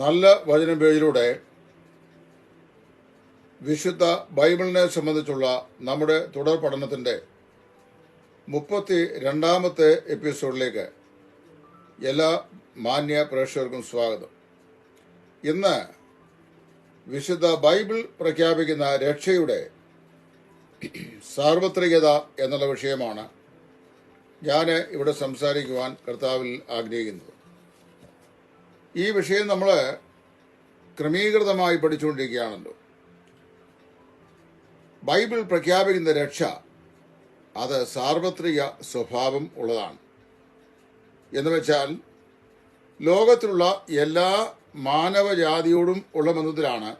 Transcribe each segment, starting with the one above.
നല്ല വചന പേജിലൂടെ വിശുദ്ധ ബൈബിളിനെ സംബന്ധിച്ചുള്ള നമ്മുടെ തുടർ പഠനത്തിന്റെ മുപ്പത്തി രണ്ടാമത്തെ എപ്പിസോഡിലേക്ക് എല്ലാ മാന്യ പ്രേക്ഷകർക്കും സ്വാഗതം. ഇന്ന് വിശുദ്ധ ബൈബിൾ പ്രഖ്യാപിക്കുന്ന രക്ഷയുടെ സാർവത്രികത എന്നുള്ള വിഷയമാണ് ഞാൻ ഇവിടെ സംസാരിക്കുവാൻ കർത്താവിൽ ആഗ്രഹിക്കുന്നത്. ഈ വിഷയം നമ്മൾ ക്രമീകൃതമായി പഠിച്ചുകൊണ്ടിരിക്കുകയാണല്ലോ. ബൈബിൾ പ്രഖ്യാപിക്കുന്ന രക്ഷ അത് സാർവത്രിക സ്വഭാവം ഉള്ളതാണ്. എന്ന് വെച്ചാൽ ലോകത്തിലുള്ള എല്ലാ മാനവജാതിയോടും ഉള്ള ബന്ധത്തിലാണ്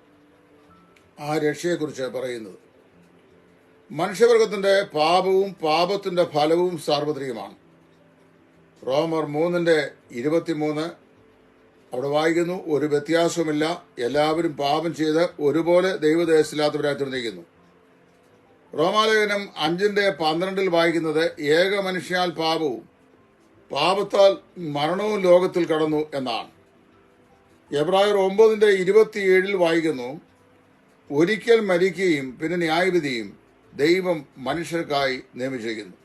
ആ രക്ഷയെക്കുറിച്ച് പറയുന്നത്. മനുഷ്യവർഗത്തിന്റെ പാപവും പാപത്തിന്റെ ഫലവും സാർവത്രികമാണ്. റോമർ മൂന്നിന്റെ ഇരുപത്തിമൂന്ന് അവിടെ വായിക്കുന്നു ഒരു വ്യത്യാസവുമില്ല. എല്ലാവരും പാപം ചെയ്ത് ഒരുപോലെ ദൈവദേശത്തില്ലാത്തവരായി തീർന്നിരിക്കുന്നു റോമാലേഖനം അഞ്ചിന്റെ പന്ത്രണ്ടിൽ വായിക്കുന്നത് ഏക മനുഷ്യാൽ പാപവും പാപത്താൽ മരണവും ലോകത്തിൽ കടന്നു എന്നാണ്. എബ്രായർ ഒമ്പതിന്റെ ഇരുപത്തിയേഴിൽ വായിക്കുന്നു ഒരിക്കൽ മരിക്കുകയും പിന്നെ ന്യായവിധിയും ദൈവം മനുഷ്യർക്കായി നിയമിച്ചിരിക്കുന്നു.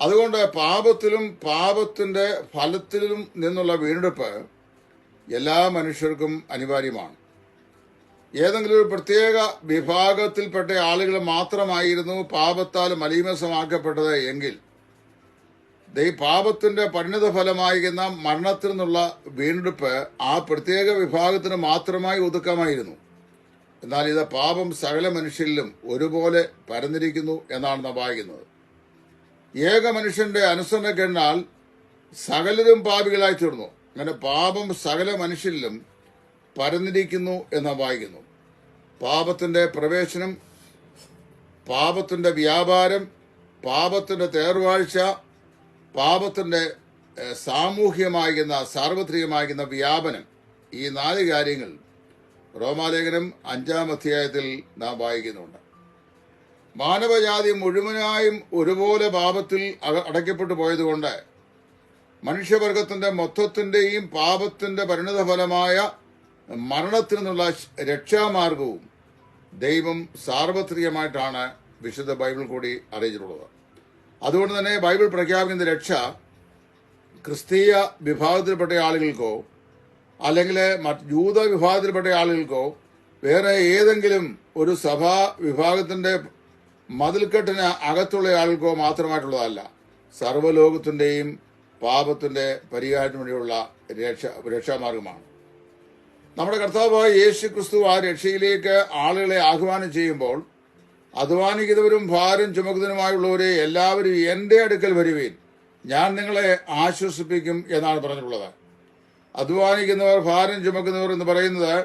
അതുകൊണ്ട് പാപത്തിലും പാപത്തിന്റെ ഫലത്തിലും നിന്നുള്ള വീണ്ടെടുപ്പ് എല്ലാ മനുഷ്യർക്കും അനിവാര്യമാണ്. ഏതെങ്കിലും ഒരു പ്രത്യേക വിഭാഗത്തിൽപ്പെട്ട ആളുകൾ മാത്രമായിരുന്നു പാപത്താൽ മലീമസമാക്കപ്പെട്ടത് എങ്കിൽ ദൈ പാപത്തിന്റെ പരിണിത ഫലമായിരുന്ന മരണത്തിൽ നിന്നുള്ള വീണ്ടെടുപ്പ് ആ പ്രത്യേക വിഭാഗത്തിന് മാത്രമായി ഒതുക്കമായിരുന്നു. എന്നാൽ ഇത് പാപം സകല മനുഷ്യരിലും ഒരുപോലെ പരന്നിരിക്കുന്നു എന്നാണ് നാം വായിക്കുന്നത്. ഏക മനുഷ്യന്റെ അനുസരണക്കെണ്ണാൽ സകലരും പാപികളായി തീർന്നു. അങ്ങനെ പാപം സകല മനുഷ്യരിലും പരന്നിരിക്കുന്നു എന്ന് വായിക്കുന്നു. പാപത്തിന്റെ പ്രവേശനം പാപത്തിന്റെ വ്യാപാരം പാപത്തിന്റെ തേർവാഴ്ച പാപത്തിന്റെ സാമൂഹ്യമായിരുന്ന സാർവത്രികമാകുന്ന വ്യാപനം. ഈ നാല് കാര്യങ്ങൾ റോമാലേഖനം അഞ്ചാം അധ്യായത്തിൽ നാം വായിക്കുന്നുണ്ട്. മാനവജാതി മുഴുവനായും ഒരുപോലെ പാപത്തിൽ അടയ്ക്കപ്പെട്ടു പോയതുകൊണ്ട് മനുഷ്യവർഗത്തിന്റെ മൊത്തത്തിന്റെയും പാപത്തിന്റെ പരിണിതഫലമായ മരണത്തിൽ നിന്നുള്ള രക്ഷാമാർഗവും ദൈവം സാർവത്രികമായിട്ടാണ് വിശുദ്ധ ബൈബിൾ കൂടി അറിയിച്ചിട്ടുള്ളത്. അതുകൊണ്ട് തന്നെ ബൈബിൾ പ്രഖ്യാപിക്കുന്ന രക്ഷ ക്രിസ്തീയ വിഭാഗത്തിൽപ്പെട്ട ആളുകൾക്കോ അല്ലെങ്കിൽ മറ്റ് ജൂത വിഭാഗത്തിൽപ്പെട്ട ആളുകൾക്കോ വേറെ ഏതെങ്കിലും ഒരു സഭാ വിഭാഗത്തിന്റെ മതിൽക്കെട്ടിന് അകത്തുള്ള ആളുകൾക്കോ മാത്രമായിട്ടുള്ളതല്ല. സർവലോകത്തിന്റെയും പാപത്തിന്റെ പരിഹാരത്തിന് വേണ്ടിയുള്ള രക്ഷ രക്ഷാമാർഗമാണ്. നമ്മുടെ കർത്താവായ യേശു ക്രിസ്തു ആ രക്ഷയിലേക്ക് ആളുകളെ ആഹ്വാനം ചെയ്യുമ്പോൾ അധ്വാനിക്കുന്നവരും ഭാരം ചുമക്കുന്നതിനുമായുള്ളവരെ എല്ലാവരും എന്റെ അടുക്കൽ വരുവീൻ. ഞാൻ നിങ്ങളെ ആശ്വസിപ്പിക്കും എന്നാണ് പറഞ്ഞിട്ടുള്ളത്. അധ്വാനിക്കുന്നവർ ഭാരം ചുമക്കുന്നവർ എന്ന് പറയുന്നത്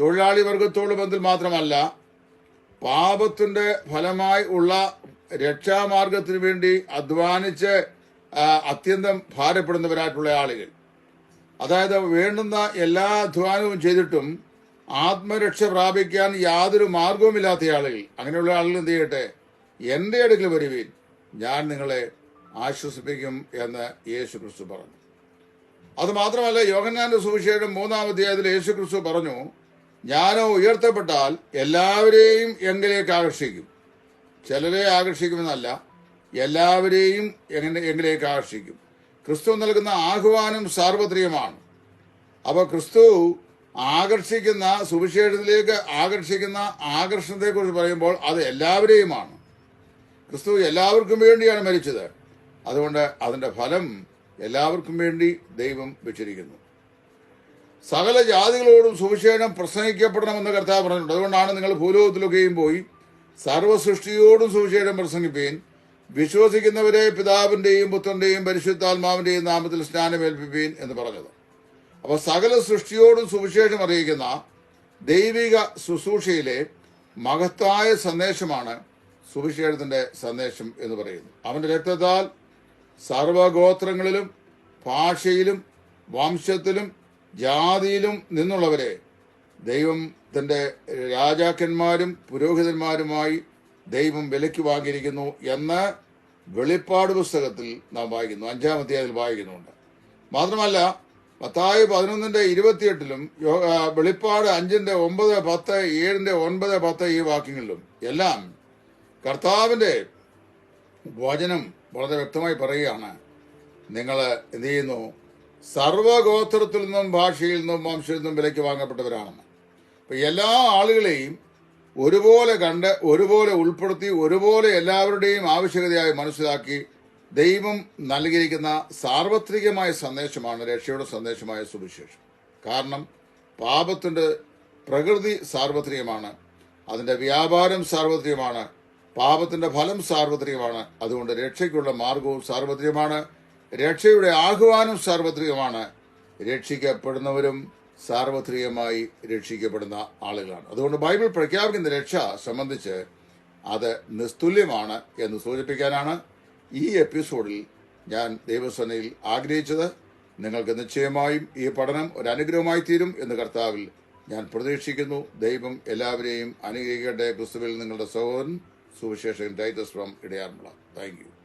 തൊഴിലാളി വർഗത്തോട് ബന്ധത്തിൽ മാത്രമല്ല പാപത്തിന്റെ ഫലമായി ഉള്ള രക്ഷാമാർഗത്തിന് വേണ്ടി അധ്വാനിച്ച് അത്യന്തം ഭാരപ്പെടുന്നവരായിട്ടുള്ള ആളുകൾ. അതായത് വേണ്ടുന്ന എല്ലാ അധ്വാനവും ചെയ്തിട്ടും ആത്മരക്ഷ പ്രാപിക്കാൻ യാതൊരു മാർഗവുമില്ലാത്ത ആളുകൾ. അങ്ങനെയുള്ള ആളുകൾ എന്ത് ചെയ്യട്ടെ? എന്റെ അടുക്കൽ വരുവീൻ. ഞാൻ നിങ്ങളെ ആശ്വസിപ്പിക്കും എന്ന് യേശു ക്രിസ്തു പറഞ്ഞു. അത് മാത്രമല്ല യോഗനാന്റെ സുവിശേഷം മൂന്നാം അധ്യായത്തിൽ യേശു ക്രിസ്തു പറഞ്ഞു ഞാനോ ഉയർത്തപ്പെട്ടാൽ എല്ലാവരെയും എങ്കിലേക്ക് ആകർഷിക്കും. ചിലരെ ആകർഷിക്കുമെന്നല്ല എല്ലാവരെയും എങ്ങനെ എങ്കിലേക്ക് ആകർഷിക്കും. ക്രിസ്തു നൽകുന്ന ആഹ്വാനം സാർവത്രികമാണ്. അപ്പോൾ ക്രിസ്തു ആകർഷിക്കുന്ന സുവിശേഷത്തിലേക്ക് ആകർഷിക്കുന്ന ആകർഷണത്തെക്കുറിച്ച് പറയുമ്പോൾ അത് എല്ലാവരെയുമാണ്. ക്രിസ്തു എല്ലാവർക്കും വേണ്ടിയാണ് മരിച്ചത്. അതുകൊണ്ട് അതിന്റെ ഫലം എല്ലാവർക്കും വേണ്ടി ദൈവം വെച്ചിരിക്കുന്നു. സകല ജാതികളോടും സുവിശേഷം പ്രസംഗിക്കപ്പെടണമെന്ന് കർത്താവ് പറഞ്ഞിട്ടുണ്ട്. അതുകൊണ്ടാണ് നിങ്ങൾ ഭൂലോകത്തിലൊക്കെയും പോയി സർവസൃഷ്ടിയോടും സുവിശേഷം പ്രസംഗിപ്പീൻ. വിശ്വസിക്കുന്നവരെ പിതാവിന്റെയും പുത്രന്റെയും പരിശുദ്ധാത്മാവിന്റെയും നാമത്തിൽ സ്നാനമേൽപ്പിപ്പീൻ എന്ന് പറഞ്ഞത്. അപ്പോൾ സകല സൃഷ്ടിയോടും സുവിശേഷം അറിയിക്കുന്ന ദൈവിക ശുശ്രൂഷയിലെ മഹത്തായ സന്ദേശമാണ് സുവിശേഷത്തിന്റെ സന്ദേശം എന്ന് പറയുന്നു അവന്റെ രക്തത്താൽ സർവഗോത്രങ്ങളിലും ഭാഷയിലും വംശത്തിലും ജാതിയിലും നിന്നുള്ളവരെ ദൈവം തന്റെ രാജാക്കന്മാരും പുരോഹിതന്മാരുമായി ദൈവം വിലയ്ക്ക് വാങ്ങിയിരിക്കുന്നു എന്ന് വെളിപ്പാട് പുസ്തകത്തിൽ നാം വായിക്കുന്നു. അഞ്ചാം അധ്യായത്തിൽ വായിക്കുന്നുണ്ട്. മാത്രമല്ല പത്തായ പതിനൊന്നിന്റെ ഇരുപത്തിയെട്ടിലും വെളിപ്പാട് അഞ്ചിന്റെ ഒമ്പത് പത്ത് ഏഴിന്റെ ഒൻപത് പത്ത് ഈ വാക്യങ്ങളിലും എല്ലാം കർത്താവിന്റെ വചനം വളരെ വ്യക്തമായി പറയുകയാണ്. നിങ്ങൾ എന്ത് ചെയ്യുന്നു? സർവഗോത്രത്തിൽ നിന്നും ഭാഷയിൽ നിന്നും വംശയിൽ നിന്നും വിലയ്ക്ക് വാങ്ങപ്പെട്ടവരാണെന്ന്. അപ്പൊ എല്ലാ ആളുകളെയും ഒരുപോലെ കണ്ട് ഒരുപോലെ ഉൾപ്പെടുത്തി ഒരുപോലെ എല്ലാവരുടെയും ആവശ്യകതയായി മനസ്സിലാക്കി ദൈവം നൽകിയിരിക്കുന്ന സാർവത്രികമായ സന്ദേശമാണ് രക്ഷയുടെ സന്ദേശമായ സുവിശേഷം. കാരണം പാപത്തിന്റെ പ്രകൃതി സാർവത്രികമാണ് അതിന്റെ വ്യാപാരം സാർവത്രികമാണ് പാപത്തിന്റെ ഫലം സാർവത്രികമാണ് അതുകൊണ്ട് രക്ഷയ്ക്കുള്ള മാർഗവും സാർവത്രികമാണ് രക്ഷയുടെ ആഹ്വാനം സാർവത്രികമാണ്. രക്ഷിക്കപ്പെടുന്നവരും സാർവത്രികമായി രക്ഷിക്കപ്പെടുന്ന ആളുകളാണ്. അതുകൊണ്ട് ബൈബിൾ പ്രഖ്യാപിക്കുന്ന രക്ഷ സംബന്ധിച്ച് അത് നിസ്തുല്യമാണ് എന്ന് സൂചിപ്പിക്കാനാണ് ഈ എപ്പിസോഡിൽ ഞാൻ ദൈവസേനയിൽ ആഗ്രഹിച്ചത്. നിങ്ങൾക്ക് നിശ്ചയമായും ഈ പഠനം ഒരു അനുഗ്രഹമായി തീരും എന്ന് കർത്താവിൽ ഞാൻ പ്രതീക്ഷിക്കുന്നു. ദൈവം എല്ലാവരെയും അനുഗ്രഹിക്കട്ടെ. ക്രിസ്തുവിൽ നിങ്ങളുടെ സഹോദരൻ Suviseshakan Titus from thank U.